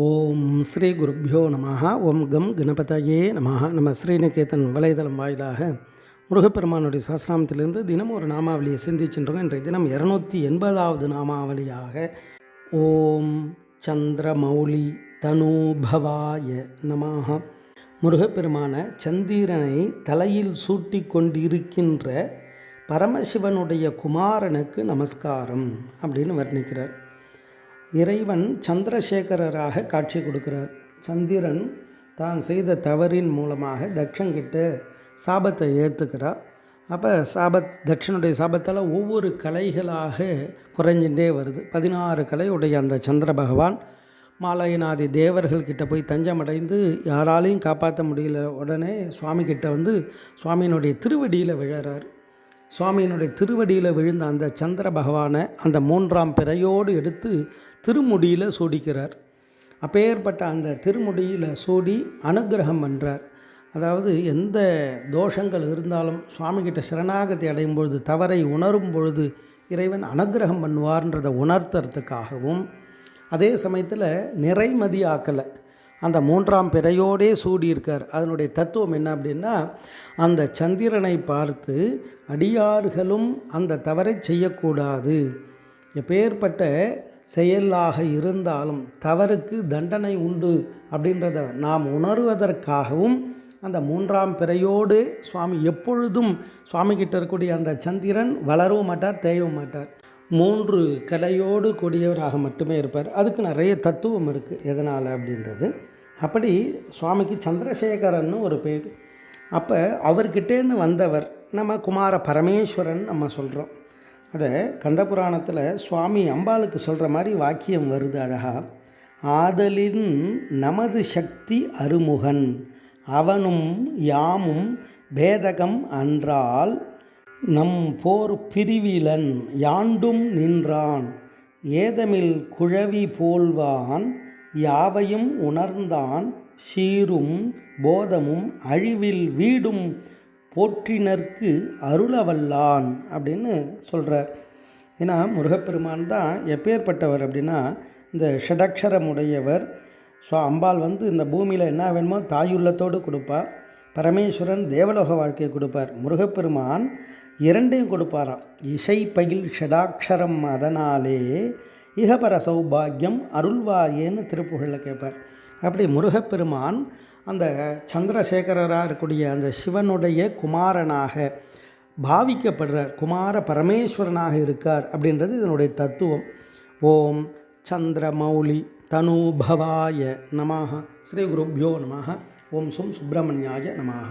ஓம் ஸ்ரீ குருப்பியோ நம ஓம் கம் கணபதையே நம நம்ம ஸ்ரீநிகேதன் வலைதளம் வாயிலாக முருகப்பெருமானுடைய சாஸ்திராமத்திலிருந்து தினம் ஒரு நாமாவளியை சிந்திச்சுன்றோம் இன்றைய தினம் இரநூத்தி எண்பதாவது நாமாவளியாக ஓம் சந்திரமௌலி தனூபவாய நமஹா. முருகப்பெருமான சந்திரனை தலையில் சூட்டி கொண்டிருக்கின்ற பரமசிவனுடைய குமாரனுக்கு நமஸ்காரம் அப்படின்னு வர்ணிக்கிறார். இறைவன் சந்திரசேகரராக காட்சி கொடுக்கிறார். சந்திரன் தான் செய்த தவறின் மூலமாக தட்சங்கிட்ட சாபத்தை ஏற்றுக்கிறார் அப்போ சாபத் தட்சனுடைய சாபத்தால் ஒவ்வொரு கலைகளாக குறைஞ்சிட்டே வருது. பதினாறு கலையுடைய அந்த சந்திர பகவான் மாலையநாதி தேவர்கள்கிட்ட போய் தஞ்சமடைந்து யாராலையும் காப்பாற்ற முடியல. உடனே சுவாமிக்கிட்ட வந்து சுவாமியினுடைய திருவடியில் விழறார். சுவாமியினுடைய திருவடியில் விழுந்த அந்த சந்திர பகவானை அந்த மூன்றாம் பிறையோடு எடுத்து திருமுடியில் சூடிக்கிறார். அப்பேற்பட்ட அந்த திருமுடியில் சூடி அனுக்கிரகம் பண்ணுறார் அதாவது எந்த தோஷங்கள் இருந்தாலும் சுவாமிகிட்ட சரணாகதி அடையும் பொழுது தவறை உணரும் பொழுது இறைவன் அனுக்கிரகம் பண்ணுவார்ன்றதை உணர்த்துறதுக்காகவும் அதே சமயத்தில் நிறைமதியாக்கலை அந்த மூன்றாம் பிறையோடே சூடியிருக்கார். அதனுடைய தத்துவம் என்ன அப்படின்னா அந்த சந்திரனை பார்த்து அடியார்களும் அந்த தவறை செய்யக்கூடாது. எப்பேற்பட்ட செயலாக இருந்தாலும் தவறுக்கு தண்டனை உண்டு அப்படின்றத நாம் உணர்வதற்காகவும் அந்த மூன்றாம் பிறையோடு சுவாமி எப்பொழுதும் சுவாமி கிட்ட இருக்கக்கூடிய அந்த சந்திரன் வளரவும் மாட்டார் தேயவும் மாட்டார். மூன்று கலையோடு கூடியவராக மட்டுமே இருப்பார். அதுக்கு நிறைய தத்துவம் இருக்குது எதனால் அப்படின்றது. அப்படி சுவாமிக்கு சந்திரசேகரன்னு ஒரு பேர். அப்போ அவர்கிட்டேருந்து வந்தவர் நம்ம குமார பரமேஸ்வரன் நம்ம சொல்கிறோம் அதை கந்தபுராணத்தில் சுவாமி அம்பாளுக்கு சொல்கிற மாதிரி வாக்கியம் வருது அழகா. ஆதலின் நமது சக்தி அருமுகன் அவனும் யாமும் பேதகம் அன்றால் நம் போர் பிரிவிலன் யாண்டும் நின்றான். ஏதமில் குழவி போல்வான் யாவையும் உணர்ந்தான். சீரும் போதமும் அழிவில் வீடும் போற்றினர்க்கு அருளவல்லான் அப்படின்னு சொல்கிறார் ஏன்னா முருகப்பெருமான் தான் எப்பேற்பட்டவர் அப்படின்னா இந்த ஷடக்ஷரமுடையவர். ஸோ அம்பாள் வந்து இந்த பூமியில் என்ன வேணுமோ தாயுள்ளத்தோடு கொடுப்பார் பரமேஸ்வரன் தேவலோக வாழ்க்கையை கொடுப்பார். முருகப்பெருமான் இரண்டையும் கொடுப்பாராம். இசை பயில் ஷடாட்சரம் அதனாலே இகபர சௌபாகியம் அருள்வாயேன்னு திருப்புகழில் கேட்பார். அப்படி முருகப்பெருமான் அந்த சந்திரசேகரராக இருக்கக்கூடிய அந்த சிவனுடைய குமாரனாக பாவிக்கப்படுறார். குமார பரமேஸ்வரனாக இருக்கார் அப்படின்றது இதனுடைய தத்துவம். ஓம் சந்திரமௌலி தனுபவாய நமாக ஸ்ரீ குருப்யோ நமாக ஓம் சும் சுப்பிரமணியாய நமாக